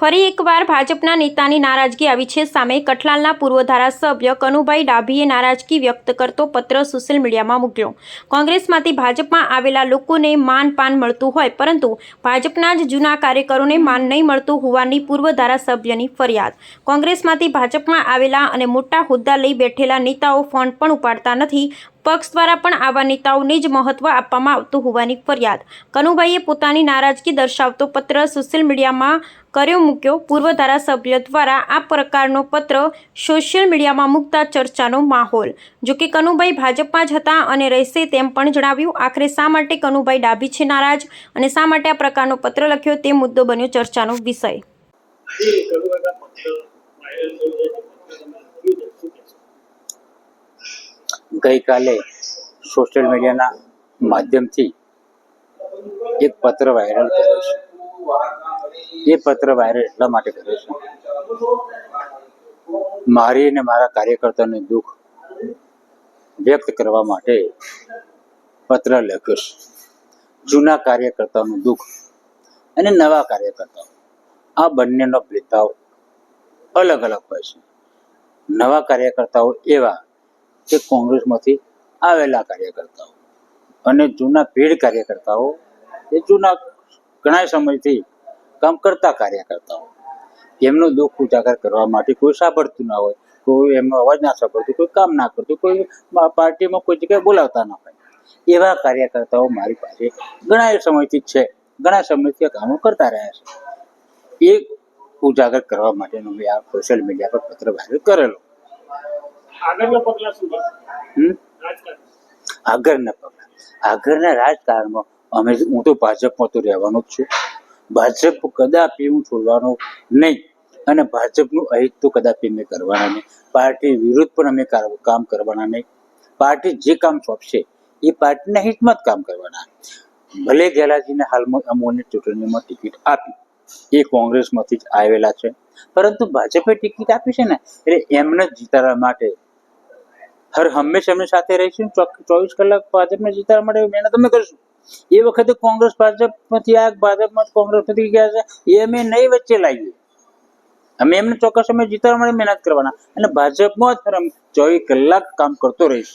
ફરી એકવાર ભાજપના નેતાની નારાજગી આવી છે. સામે કઠલાલના પૂર્વ ધારાસભ્ય કનુભાઈ ડાભીએ નારાજગી વ્યક્ત કરતો પત્ર સોશિયલ મીડિયામાં મૂક્યો. કોંગ્રેસમાંથી ભાજપમાં આવેલા લોકોને માન પાન મળતું હોય, પરંતુ ભાજપના જ જૂના કાર્યકરોને માન નહીં મળતું હોવાની પૂર્વ ધારાસભ્યની ફરિયાદ. કોંગ્રેસમાંથી ભાજપમાં આવેલા અને મોટા હોદ્દા લઈ બેઠેલા નેતાઓ ફોન પણ ઉપાડતા નથી. પક્ષ દ્વારા પણ આવા નેતાઓને જ મહત્વ આપવામાં આવતું હોવાની ફરિયાદ. કનુભાઈએ પોતાની નારાજગી દર્શાવતો પત્ર સોશિયલ મીડિયામાં કર્યો મૂક્યો. પૂર્વ ધારાસભ્ય દ્વારા આ પ્રકારનો પત્ર સોશિયલ મીડિયામાં મૂકતા ચર્ચાનો માહોલ. જો કે કનુભાઈ ભાજપમાં જ હતા અને રહેશે તેમ પણ જણાવ્યું. આખરે શા માટે કનુભાઈ ડાભી છે નારાજ અને શા માટે આ પ્રકારનો પત્ર લખ્યો તે મુદ્દો બન્યો ચર્ચાનો વિષય. ગઈકાલે સોશિયલ મીડિયાના માધ્યમથી એક પત્ર વાયરલ કર્યો છે. એ પત્ર વાયરલ એટલા માટે કર્યો છે. મારી અને મારા કાર્યકર્તાને દુઃખ વ્યક્ત કરવા માટે પત્ર લખ્યો છે. જૂના કાર્યકર્તાનું દુઃખ અને નવા કાર્યકર્તાઓ. આ બંનેનો ભેદભાવ અલગ અલગ હોય છે. નવા કાર્યકર્તાઓ એવા કે કોંગ્રેસમાંથી આવેલા કાર્યકર્તાઓ અને જૂના ભીડ કાર્યકર્તાઓ, એ જૂના ઘણા સમયથી કામ કરતા કાર્યકર્તાઓ. એમનું દુઃખ ઉજાગર કરવા માટે કોઈ સાંભળતું ના હોય, કોઈ એમનો અવાજ ના સાંભળતું, કોઈ કામ ના કરતું, કોઈ પાર્ટીમાં કોઈ જગ્યાએ બોલાવતા ના હોય. એવા કાર્યકર્તાઓ મારી પાસે ઘણા સમયથી છે, ઘણા સમયથી કામો કરતા રહ્યા છે. એ ઉજાગર કરવા માટેનો મેં આ સોશિયલ મીડિયા પર પત્ર વાયરલ કરેલો. આગળના પગલા શું આગળના પગલા. આગળના રાજકારણમાં અમે હું તો ભાજપમાં તો રહેવાનો જ છું. ભાજપ કદાપી હું છોડવાનો નહીં. અને ભાજપનું અહિત તો કદાપી અમે કરવાના નહીં. પાર્ટી વિરુદ્ધ પણ અમે કામ કરવાના નહીં. પાર્ટી જે કામ સોંપશે એ પાર્ટીના હિતમાં જ કામ કરવાના. ભલે ગેલાજીને હાલમાં અમોને ચૂંટણીમાં ટિકિટ આપી. એ કોંગ્રેસમાંથી જ આવેલા છે. પરંતુ ભાજપે ટિકિટ આપી છે ને એટલે એમને જીતાડવા માટે હર હંમેશા એમની સાથે રહીશું ચોવીસ કલાક ભાજપને જીતવા માટે મહેનત અમે કરીશું. એ વખતે કોંગ્રેસ ભાજપમાંથી આ, ભાજપમાં કોંગ્રેસમાંથી ગયા છે, એ અમે નહીં વચ્ચે લાવીએ. અમે એમને ચોક્કસ અમે જીતવા માટે મહેનત કરવાના. અને ભાજપમાં જ ચોવીસ કલાક કામ કરતો રહીશ.